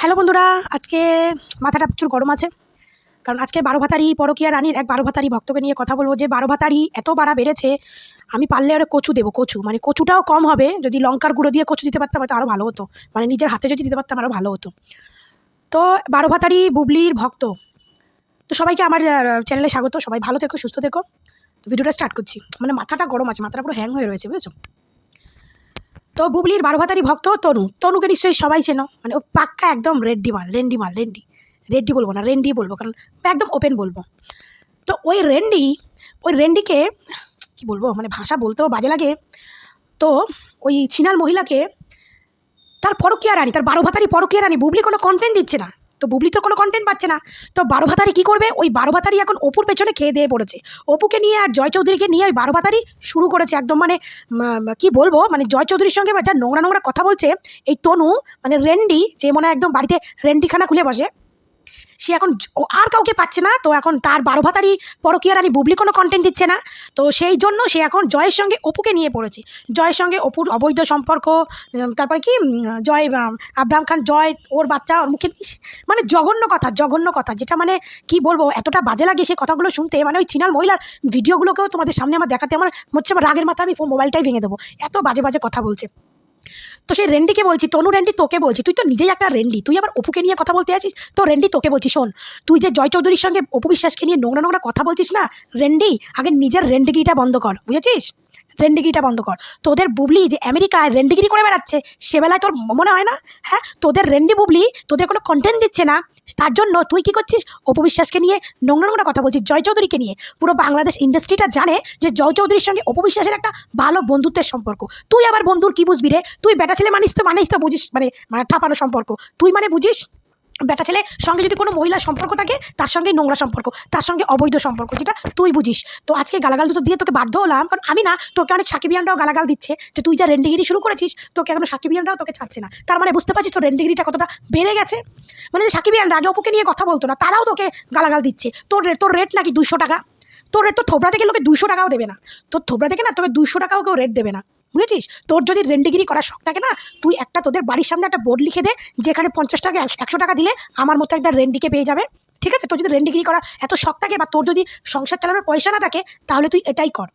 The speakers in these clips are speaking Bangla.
হ্যালো বন্ধুরা, আজকে মাথাটা প্রচুর গরম আছে। কারণ আজকে বারো ভাতারি পরকিয়া রানীর এক বারো ভাতারি ভক্তকে নিয়ে কথা বলব যে বারো ভাতারি এত বাড়া বেড়েছে, আমি পারলে ওরা কচু দেবো, কচু। মানে কচুটাও কম হবে, যদি লঙ্কার গুঁড়ো দিয়ে কচু দিতে পারতাম হয়তো আরও ভালো হতো। মানে নিজের হাতে যদি দিতে পারতাম আরও ভালো হতো। তো বারো ভাতারি বুবলির ভক্ত, তো সবাইকে আমার চ্যানেলে স্বাগত। সবাই ভালো থেকো, সুস্থ থেকো। তো ভিডিওটা স্টার্ট করছি। মানে মাথাটা গরম আছে, মাথাটা পুরো হ্যাং হয়ে রয়েছে, বুঝেছ? তো বুবলির বারো ভাতারি ভক্ত তনু। তনুকে নিশ্চয়ই সবাই চেনো। মানে ও পাক্কা একদম রেড্ডি মাল, রেন্ডি মাল, রেন্ডি। রেড্ডি বলব না, রেন্ডি বলব, কারণ একদম ওপেন বলব। তো ওই রেন্ডি, ওই রেন্ডিকে, কি বলব মানে ভাষা বলতেও বাজে লাগে। তো ওই ছিনাল মহিলাকে, তার পরকীয়া রানী, তার বারো ভাতারি পরকীয়া রানী বুবলি কোনো কমপ্লেন দিচ্ছে না। তো বুবলি তো কোনো কন্টেন্ট পাচ্ছে না। তো বারো ভাতারি কী করবে? ওই বারো ভাতারি এখন অপুর পেছনে খেয়ে দিয়ে পড়েছে। অপুকে নিয়ে আর জয় চৌধুরীকে নিয়ে ওই বারো ভাতারি শুরু করেছে একদম মানে কি বলব? মানে জয় চৌধুরীর সঙ্গে যা নোংরা নোংরা কথা বলছে, এই তনু মানে রেন্ডি, যে মনে হয় একদম বাড়িতে রেন্ডিখানা খুলে বসে সে এখন আর কাউকে পাচ্ছে না। তো এখন তার বারো ভাতারি পরকীয়ার আমি বুবলি কোনো কন্টেন্ট দিচ্ছে না। তো সেই জন্য সে এখন জয়ের সঙ্গে অপুকে নিয়ে পড়েছে। জয়ের সঙ্গে অপুর অবৈধ সম্পর্ক তারপরে কি জয় আব্রাহাম খান, জয়, ওর বাচ্চা, ওর মুখে মানে জঘন্য কথা জঘন্য কথা। যেটা মানে কি বলব, এতটা বাজে লাগে সে কথাগুলো শুনতে। মানে ওই চিনাল মহিলার ভিডিওগুলোকেও তোমাদের সামনে আমার দেখাতে আমার হচ্ছে আমার রাগের মাথা আমি মোবাইলটাই ভেঙে দেবো। এত বাজে বাজে কথা বলছে। তো সেই রেন্ডিকে বলছি, তনু রেন্ডি তোকে বলছি, তুই তো নিজেই একটা রেন্ডি, তুই আবার অপুকে নিয়ে কথা বলতে আছিস? তো রেন্ডি তোকে বলছি, শোন, তুই যে জয় চৌধুরীর সঙ্গে অপু বিশ্বাসকে নিয়ে নোংরা নোংরা কথা বলছিস না, রেন্ডি, আগে নিজের রেন্ডিগিটা বন্ধ কর, বুঝেছিস? রেন্ডিগিরিটা বন্ধ কর। তোদের বুবলি যে আমেরিকায় রেন্ডিগিরি করে বেড়াচ্ছে সে বেলায় তোর মনে হয় না? হ্যাঁ তোদের রেন্ডি বুবলি তোদের কোনো কন্টেন্ট দিচ্ছে না, তার জন্য তুই কি করছিস? অপু বিশ্বাসকে নিয়ে নোংরা নোংরা কথা বলছিস, জয় চৌধুরীকে নিয়ে। পুরো বাংলাদেশ ইন্ডাস্ট্রিটা জানে যে জয় চৌধুরীর সঙ্গে অপু বিশ্বাসের একটা ভালো বন্ধুত্বের সম্পর্ক। তুই আবার বন্ধুর কি বুঝবি রে? তুই বেটা ছেলে মানিস তো মানিস তো, বুঝিস মানে মানে ঠাপানো সম্পর্ক। তুই মানে বুঝিস? বেটা ছেলে, সঙ্গে যদি কোনো মহিলার সম্পর্ক থাকে, তার সঙ্গে নোংরা সম্পর্ক, তার সঙ্গে অবৈধ সম্পর্ক, যেটা তুই বুঝিস। তো আজকে গালাগাল দুটো দিয়ে তোকে বাধ্য হলাম, কারণ আমি না, তোকে অনেক সাকিবিয়ানরাও গালাগাল দিচ্ছে যে তুই যা রেন্ডিগিরি শুরু করেছিস, তোকে এখনও সাকিবিয়ানরাও তোকে ছাড়ছে না। তার মানে বুঝতে পারছিস তোর রেন্ডিগিরিটা কতটা বেড়ে গেছে? মানে যে সাকিবিয়ানরা আগে অপুকে নিয়ে কথা বলতো না, তারাও তোকে গালাগাল দিচ্ছে। তোর রে- তোর রেট নাকি দুশো টাকা? তোর রেট তো থোবরা থেকে লোকে দুশো টাকাও দেবে না। তোর থোবরা থেকে না, তোকে দুশো টাকাও কেউ রেট দেবে না। বুঝেছিস? তোর যদি রেন্ডিগিরি করার শখ থাকে না, তুই একটা তোদের বাড়ির সামনে একটা বোর্ড লিখে দে, যেখানে পঞ্চাশ টাকা, একশো- টাকা দিলে আমার মতো একটা রেন্ডিকে পেয়ে যাবে। ঠিক আছে? তোর যদি রেন্ডিগিরি করার এত শখ থাকে বা তোর যদি সংসার চালানোর পয়সা না থাকে, তাহলে তুই এটাই কর।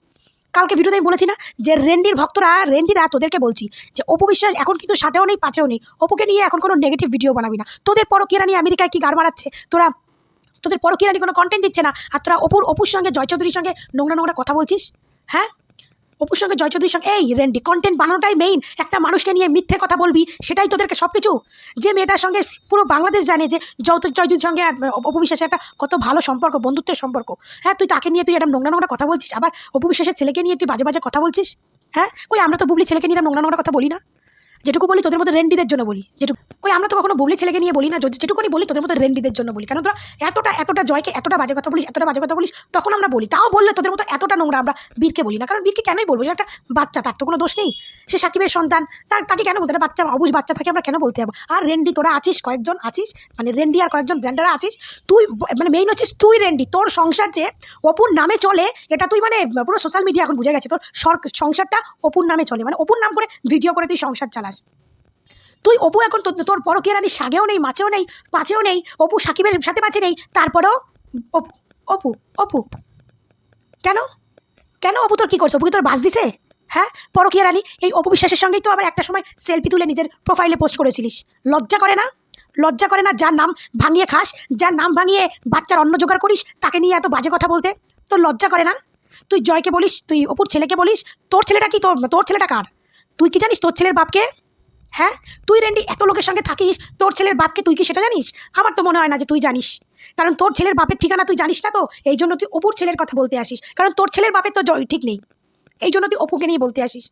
কালকে ভিডিওতে আমি বলেছি না যে রেন্ডির ভক্তরা রেন্ডিরা তোদেরকে বলছি যে, অপু বিশ্বাস, এখন কিন্তু সাথেও নেই, পাশেও নেই। অপুকে নিয়ে এখন কোনো নেগেটিভ ভিডিও বানাবি না। তোদের পরকীরা নিয়ে আমেরিকায় কি গাড় মারাচ্ছে? তোরা, তোদের পরকীরা নিয়ে কোনো কন্টেন্ট দিচ্ছে না। আর তোরা অপুর অপুর সঙ্গে জয় চৌধুরীর সঙ্গে নোংরা নোংরা কথা বলছিস? হ্যাঁ? অপুর সঙ্গে জয় চৌধুরীর সঙ্গে, এই রেন্ডি কন্টেন্ট বানানোটাই মেইন একটা মানুষকে নিয়ে মিথ্যে কথা বলবি, সেটাই তোদেরকে সব কিছু যে মেয়েটার সঙ্গে পুরো বাংলাদেশ জানে যে জয় জয় চৌধুরীর সঙ্গে অপবিশ্বাসের অপু বিশ্বাসের একটা কত ভালো সম্পর্ক, বন্ধুত্বের সম্পর্ক। হ্যাঁ তুই তাকে নিয়ে তুই একটা নোংরা নোংরা কথা বলছিস, আবার অপবিশ্বাসের ছেলেকে নিয়ে তুই বাজে বাজে কথা বলছিস? হ্যাঁ ওই আমরা তো বুবলি ছেলেকে নিয়ে নোংরা নোংরা কথা বলি না? যেটুকু বলি তোদের মতো রেন্ডিদের জন্য বলি, যেটুকু আমরা তো কখনো বলি ছেলেকে নিয়ে বলি না যেটুকুনি বলি তোদের মতো রেন্ডিদের জন্য বলি। কেন তোরা এতটা এতটা জয়কে এতটা বাজে কথা বলিস, এতটা বাজে কথা বলিস, তখন আমরা বলি। তাও বললে তোদের মতো এতটা নোংরা আমরা বীরকে বলি না। কারণ বীরকে কেনই বলব? যে একটা বাচ্চা, তার তো কোনো দোষ নেই। সে সাকিবের সন্তান, তার তাকে কেন বলতে বাচ্চা, অবুজ বাচ্চা থাকে আমরা কেন বলতে যাব? আর রেন্ডি, তোরা আছিস? কয়েকজন আছিস? মানে রেন্ডি আর কয়েকজন ব্র্যান্ডারা আছিস? তুই মানে মেইন হচ্ছিস তুই রেন্ডি। তোর সংসার যে অপুর নামে চলে, এটা তুই মানে পুরো সোশ্যাল মিডিয়া এখন বুঝে গেছে। তোর সংসারটা অপুর নামে চলে। মানে অপুর নাম করে ভিডিও করে তুই সংসার চালাস। তুই অপু এখন তোর পরকীয় রানীর সাগেও নেই, মাছেও নেই, পাঁচেও নেই, অপু সাকিবের সাথে পাচে নেই, তারপরেও অপু অপু অপু। কেন? কেন অপু তোর কী করছে? অপু কি তোর বাস দিছে? হ্যাঁ? পরকীয়া রানী, এই অপু বিশ্বাসের সঙ্গেই তো আবার একটা সময় সেলফি তুলে নিজের প্রোফাইলে পোস্ট করেছিলিস। লজ্জা করে না? লজ্জা করে না যার নাম ভাঙিয়ে খাস, যার নাম ভাঙিয়ে বাচ্চার অন্ন জোগাড় করিস, তাকে নিয়ে এত বাজে কথা বলতে? তোর লজ্জা করে না? তুই জয়কে বলিস, তুই অপুর ছেলেকে বলিস, তোর ছেলেটা কি তোর তোর ছেলেটা কার? তুই কি জানিস তোর ছেলের বাপকে? হ্যাঁ? তুই রেন্ডি এত লোকের সঙ্গে থাকিস, তোর ছেলের বাপকে তুই কি সেটা জানিস? আমার তো মনে হয় না যে তুই জানিস। কারণ তোর ছেলের বাপের ঠিকানা তুই জানিস না তো, এই জন্য তুই অপুর ছেলের কথা বলতে আসিস। কারণ তোর ছেলের বাপের তো জয় ঠিক নেই। এই জন্য তুই অপুকে নিয়ে বলতে আসিস।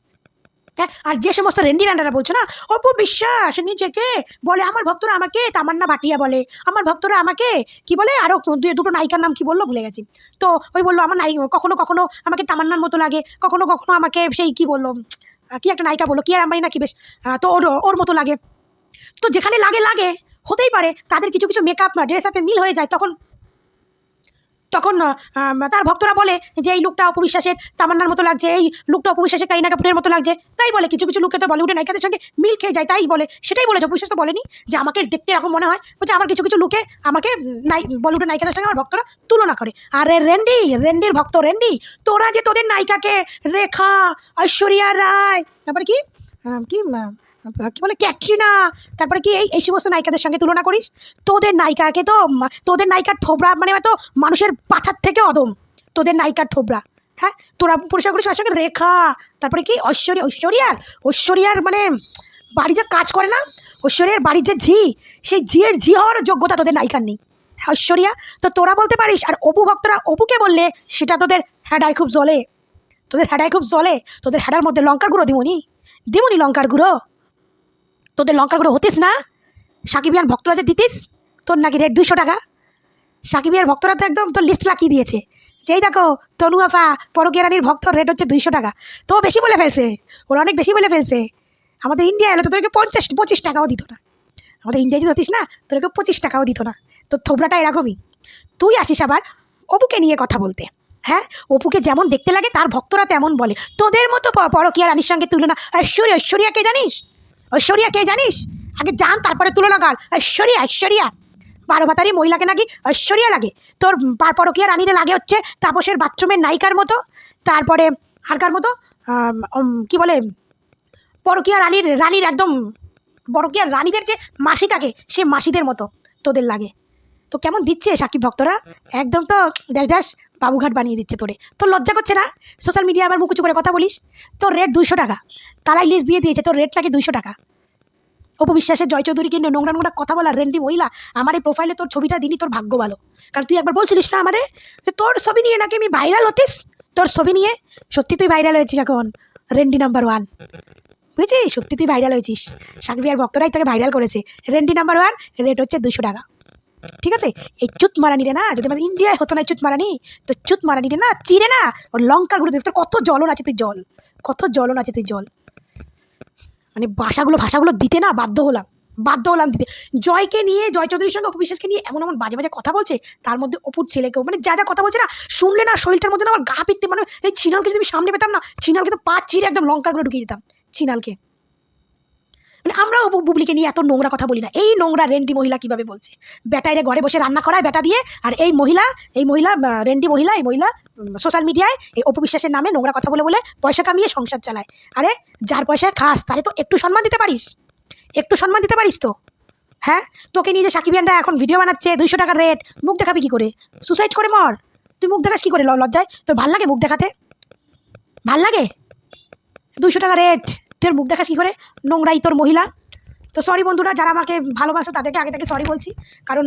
হ্যাঁ? আর যে সমস্ত রেন্ডি রান্ডারা বলছো না, অপু বিশ্বাস, নিজেকে বলে, আমার ভক্তরা আমাকে তামান্না বাটিয়া বলে, আমার ভক্তরা আমাকে কি বলে আরও দুটো নায়িকার নাম কি বলল ভুলে গেছি। তো ওই বলল, আমার নায়িক, কখনো কখনো আমাকে তামান্নার মতো লাগে, কখনো কখনো আমাকে সেই কি বলল কি একটা নায়িকা বলো কি আর আম্বানি নাকি বেশ? তো ওর ওর মতো লাগে। তো যেখানে লাগে লাগে, হতেই পারে। তাদের কিছু কিছু মেকআপ ড্রেস আপে মিল হয়ে যায়, তখন তখন তার ভক্তরা বলে যে, এই লুকটা অপবিশ্বাসের তামান্নার মতো লাগছে, এই লুকটা অপবিশ্বাসের কারিনা কাপুরের মতো লাগছে। তাই বলে, কিছু কিছু লুকে তো বলিউডের নায়িকাদের সঙ্গে মিল খেয়ে যায়। তাই বলে, সেটাই বলেছে, অপবিশ্বাস তো বলেনি যে, আমাকে দেখতে এরকম মনে হয়। বলছে, আমার কিছু কিছু লোকে আমাকে বলিউডের নায়িকাদের সঙ্গে আমার ভক্তরা তুলনা করে। আরে রেন্ডি, রেন্ডির ভক্ত, রেন্ডি, তোরা যে তোদের নায়িকাকে রেখা, ঐশ্বরিয়া রায়, তারপরে কি? কি কি বলে ক্যাটরিনা তারপরে কি এই সমস্ত নায়িকাদের সঙ্গে তুলনা করিস? তোদের নায়িকাকে তো তোদের নায়িকার থোবরা মানে তো মানুষের পাছার থেকে অদম। তোদের নায়িকার থোবরা হ্যাঁ? তোরা পরিষ্কার করিস সঙ্গে রেখা তারপরে কি ঐশ্বরিয়া ঐশ্বরিয়ার ঐশ্বরিয়ার মানে বাড়ি যে কাজ করে না ঐশ্বরিয়ার বাড়ির যে ঝি সেই ঝিয়ের ঝি হওয়ার যোগ্যতা তোদের নায়িকার নেই। হ্যাঁ, ঐশ্বরিয়া তো তোরা বলতে পারিস আর অপু ভক্তরা অপুকে বললে সেটা তোদের হ্যাডায় খুব জ্বলে। তোদের হ্যাডায় খুব জ্বলে তোদের হ্যাডার মধ্যে লঙ্কার গুঁড়ো দিমনি। দিমনি লঙ্কার গুঁড়ো। তোদের লঙ্কার গুঁড়ো হতিস না? সাকিবিয়ান ভক্তরা যে দিতিস, তোর নাকি রেট দুইশো টাকা? সাকিবিয়ার ভক্তরা তো একদম তোর লিস্ট লাগিয়ে দিয়েছে। যেই দেখো, তনু আফা, পরকিয়া রানীর ভক্ত রেট হচ্ছে দুইশো টাকা। তো বেশি বলে ফেলছে, ওরা অনেক বেশি বলে ফেলছে। আমাদের ইন্ডিয়া এলে তো তোদেরকে পঞ্চাশ, পঁচিশ টাকাও দিত না। আমাদের ইন্ডিয়া যদি হতিস না, তোদেরকে পঁচিশ টাকাও দিত না। তোর থোবরাটা এরকমই। তুই আসিস আবার অপুকে নিয়ে কথা বলতে হ্যাঁ? অপুকে যেমন দেখতে লাগে, তার ভক্তরা তেমন বলে। তোদের মতো প- পরকীয়া রানীর সঙ্গে তুলনা, ঐশ্বরিয়া ঐশ্বরিয়া কে জানিস? ঐশ্বরিয়া কে জানিস? আগে জান, তারপরে তুলনা কর ঐশ্বরিয়া ঐশ্বরিয়া। বারো ভাতারি মহিলাকে নাকি ঐশ্বরিয়া লাগে। তোর পার পরকীয়া রানীরে লাগে হচ্ছে তাপসের বাথরুমের নায়িকার মতো, তারপরে হারকার মতো কি বলে, পরকীয়া রানীর রানীর একদম পরকীয়া রানীদের যে মাসি থাকে, সে মাসিদের মতো তোদের লাগে। তো কেমন দিচ্ছে সাকিব ভক্তরা? একদম তো ড্যাশ ড্যাশ বাবুঘাট বানিয়ে দিচ্ছে তোরে। তোর লজ্জা করছে না? সোশ্যাল মিডিয়া আবার মুকুচু করে কথা বলিস? তোর রেট দুইশো টাকা। তারাই লিস্ট দিয়ে দিয়েছে, তোর রেট নাকি দুইশো টাকা। অপু বিশ্বাসের জয় চৌধুরীকে নিয়ে নোংরা নোংরা কথা বলা রেন্ডি মহিলা আমার এই প্রোফাইলে তোর ছবিটা দিনই তোর ভাগ্য ভালো। কারণ তুই একবার বলছিলিস না আমারে যে তোর ছবি নিয়ে নাকি আমি ভাইরাল হতিস? তোর ছবি নিয়ে? সত্যি তুই ভাইরাল হয়েছিস এখন। রেন্ডি নাম্বার ওয়ান বুঝেছিস? সত্যি তুই ভাইরাল হয়েছিস। সাকবিয়ার ভক্তরাই তোকে ভাইরাল করেছে। রেন্ডি নাম্বার ওয়ান রেট হচ্ছে দুশো টাকা। ঠিক আছে? এই চুত মারানি রে না, যদি আমাদের ইন্ডিয়ায় হতো না চুত মারানি তো চুত মারানি রে না চিরে না ওর লঙ্কার গুঁড়ো। তোর কত জলন আছে তুই জল কত জলন আছে তুই জল মানে ভাষাগুলো ভাষাগুলো দিতে না বাধ্য হলাম বাধ্য হলাম দিতে। জয়কে নিয়ে, জয় চৌধুরীর সঙ্গে অপু বিশ্বাসকে নিয়ে এমন এমন বাজে বাজে কথা বলছে, তার মধ্যে অপুর ছেলেকেও মানে যা যা কথা বলছে না, শুনলে না শরীরটার মধ্যে না আমার গা পিত্তে মানে এই ছিনালকে যদি আমি সামনে পেতাম না, ছিনালকে তো পা চিরে একদম লঙ্কারগুলো ঢুকিয়ে দিতাম, ছিনালকে। আমরাও বুবলিকে নিয়ে এত নোংরা কথা বলি না। এই নোংরা রেন্ডি মহিলা কীভাবে বলছে? বেটাইরে ঘরে বসে রান্না করায় বেটা দিয়ে, আর এই মহিলা এই মহিলা রেন্ডি মহিলা, এই মহিলা সোশ্যাল মিডিয়ায় এই অপু বিশ্বাসের নামে নোংরা কথা বলে বলে পয়সা কামিয়ে সংসার চালায়। আরে, যার পয়সায় খাস, তারে তো একটু সম্মান দিতে পারিস। একটু সম্মান দিতে পারিস তো। হ্যাঁ? তোকে নিয়ে যে সাকিবিয়ানরা এখন ভিডিও বানাচ্ছে, দুইশো টাকার রেট মুখ দেখাবি কি করে? সুসাইড করে মর। তুই মুখ দেখাস কি করে লজ্জায়? তোর ভালো লাগে মুখ দেখাতে? ভালো লাগে? দুইশো টাকা রেট তুই ওর মুখ দেখাস কি করে? নোংরাই তোর মহিলা। তো সরি বন্ধুরা, যারা আমাকে ভালোবাসো, তাদেরকে আগে থেকে সরি বলছি। কারণ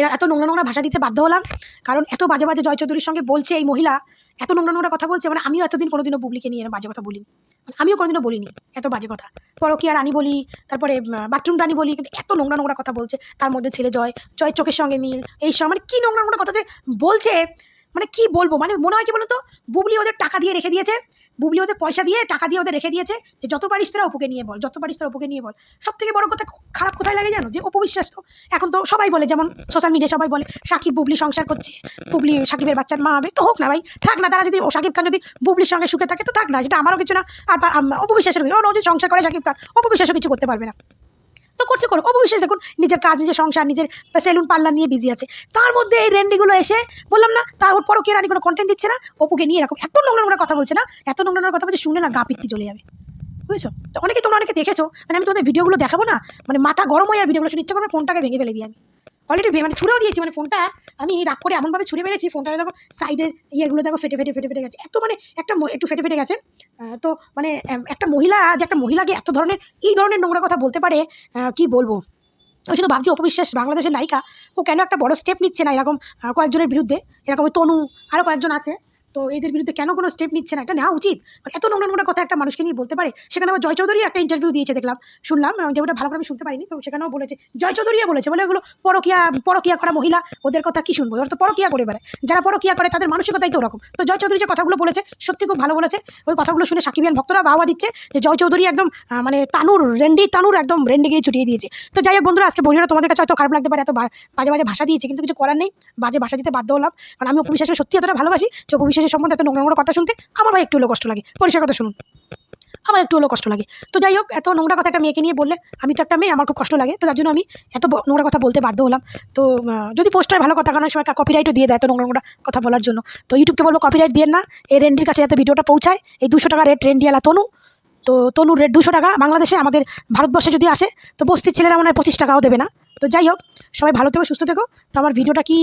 এরা এত নোংরা নোংরা ভাষা দিতে বাধ্য হলাম। কারণ এত বাজে বাজে জয় চৌধুরীর সঙ্গে বলছে এই মহিলা, এত নোংরা নোংরা কথা বলছে মানে আমিও এতদিন কোনোদিনও বুবলিকে নিয়ে বাজে কথা বলিনি। মানে আমিও কোনোদিনও বলিনি এত বাজে কথা। পরকিয়া রানী বলি, তারপরে বাথরুম রানী বলি, কিন্তু এত নোংরা নোংরা কথা বলছে। তার মধ্যে ছেলে জয় জয় চোখের সঙ্গে মিল, এই সব মানে কী নোংরা নোংরা কথা যে বলছে? মানে কি বলব? মানে মনে হয় কি বলতো? বুবলি ওদের টাকা দিয়ে রেখে দিয়েছে। বুবলি ওদের পয়সা দিয়ে, টাকা দিয়ে ওদের রেখে দিয়েছে যে যত পারিস তারা অপুকে নিয়ে বল, যত পারিস তারা অপুকে নিয়ে বল। সব থেকে বড় কথা খারাপ কোথায় লাগে জানো? যে অপবিশ্বাস তো। এখন তো সবাই বলে, যেমন সোশ্যাল মিডিয়া সবাই বলে, সাকিব, বুবলি সংসার করছে। বুবলি, সাকিবের বাচ্চার মা হবে, তো হোক না ভাই, থাক না, তারা যদি ও সাকিব খান যদি বুবলির সঙ্গে সুখে থাকে, তো থাক না, যেটা আমারও কিছু না। আর অপবিশ্বাসের ও যদি সংসার করে সাকিব খান। অপবিশ্বাসও কিছু করতে পারবে না। তো করছে করুক অবশ্যই দেখুন নিজের কাজ, নিজের সংসার, নিজের সেলুন পার্লার নিয়ে বিজি আছে। তার মধ্যে এই রেন্ডিগুলো এসে, বললাম না, তারপর পরও কে রানি কোনো কন্টেন্ট দিচ্ছে না, অপুকে নিয়ে এরকম এত নোংরা নোংরা কথা বলছে না, এত নোংরা নোংরা কথা বলছে শুনে না গা পিত্তি চলে যাবে। বুঝেছ? তো অনেকে তোমরা অনেকে দেখেছ মানে আমি তোমাদের ভিডিওগুলো দেখাবো না মানে মাথা গরম হয়ে আর ভিডিওগুলো শুনে ইচ্ছা করবে ফোনটাকে ভেঙে ফেলে দিই আমি। অলরেডি মানে ছুঁড়েও দিয়েছি মানে ফোনটা আমি রাগ করে এমনভাবে ছুঁড়ে মেরেছি, ফোনটা দেখো সাইডের ইয়েগুলো দেখো ফেটে ফেটে ফেটে ফেটে গেছে। এত মানে একটা একটু ফেটে ফেটে গেছে। তো মানে একটা মহিলা, যে একটা মহিলাকে এত ধরনের, এই ধরনের নোংরা কথা বলতে পারে কি বলব? আমি শুধু ভাবছি, অপবিশ্বাস, বাংলাদেশের নায়িকা, ও কেন একটা বড় স্টেপ নিচ্ছে না এরকম কয়েকজনের বিরুদ্ধে? এরকম তনু আরও কয়েকজন আছে। তো এদের বিরুদ্ধে কেন কোনো স্টেপ নিচ্ছে না? এটা নেওয়া উচিত। এত নোংরা নোংরা কথা একটা মানুষকে নিয়ে বলতে পারে, সেখানে আবার জয় চৌধুরী একটা ইন্টারভিউ দিয়েছে, দেখলাম। শুনলাম ইন্টারভিউটা ভালো করে আমি শুনতে পারিনি, তো সেখানেও বলেছে, জয় চৌধুরীও বলেছে, বলে এগুলো পরকিয়া পরকিয়া করা মহিলা, ওদের কথা কি শুনব? ওরা তো পরকিয়া করে বেড়ায়। যারা পরকিয়া করে, তাদের মানসিকতাই তো ওরকম। তো জয় চৌধুরী যে কথাগুলো বলেছে, সত্যি খুব ভালো বলেছে। ওই কথাগুলো শুনে সাকিবিয়ান ভক্তরা বাহবা দিচ্ছে, যে জয় চৌধুরী একদম মানে তানুর, রেন্ডি তানুর একদম রেন্ডিগিরি ছুটিয়ে দিয়েছে। তো যাই হোক বন্ধুরা, আজকে বলিরা তোমাদের কাছে হয়তো খারাপ লাগতে পারে, এত বাজে বাজে ভাষা দিয়েছে, কিন্তু কিছু করার নেই। বাজে ভাষা দিতে বাধ্য হলাম। কারণ আমি অপবিশ্বাসকে সত্যি এতটা ভালোবাসি যে অপবিশ্বাসের সম্বন্ধে এত নোংরা নোংরা কথা শুনতে আমার ভাই একটু হলেও কষ্ট লাগে। পরিষ্কার কথা শুনুন। আমার একটু হলেও কষ্ট লাগে। তো যাই হোক, এত নোংরা কথা একটা মেয়েকে নিয়ে বললে, আমি তো একটা মেয়ে, আমার খুব কষ্ট লাগে। তো তার জন্য আমি এত নোংরা কথা বলতে বাধ্য হলাম। তো যদি পোস্ট হয় ভালো কথা, কারণ সময় কপিরাইটও দিয়ে দেয় এত নোংরা নোংরা কথা বলার জন্য। তো ইউটিউবকে বলব কপিরাইট দিয়ে না, এই রেন্ডির কাছে যাতে ভিডিওটা পৌঁছায়, এই দুশো টাকা রেট রেন্ডিয়ালা তনু। তো তনুর রেট দুশো টাকা, বাংলাদেশে আমাদের ভারতবর্ষে যদি আসে, তো বস্তির ছেলেরা মনে হয় পঁচিশ টাকাও দেবে না। তো যাই হোক, সবাই ভালো থেকো, সুস্থ থেকো। তো আমার ভিডিওটা কি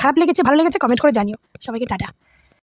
খারাপ লেগেছে, ভালো লেগেছে কমেন্ট করে জানিও। সবাইকে টাটা।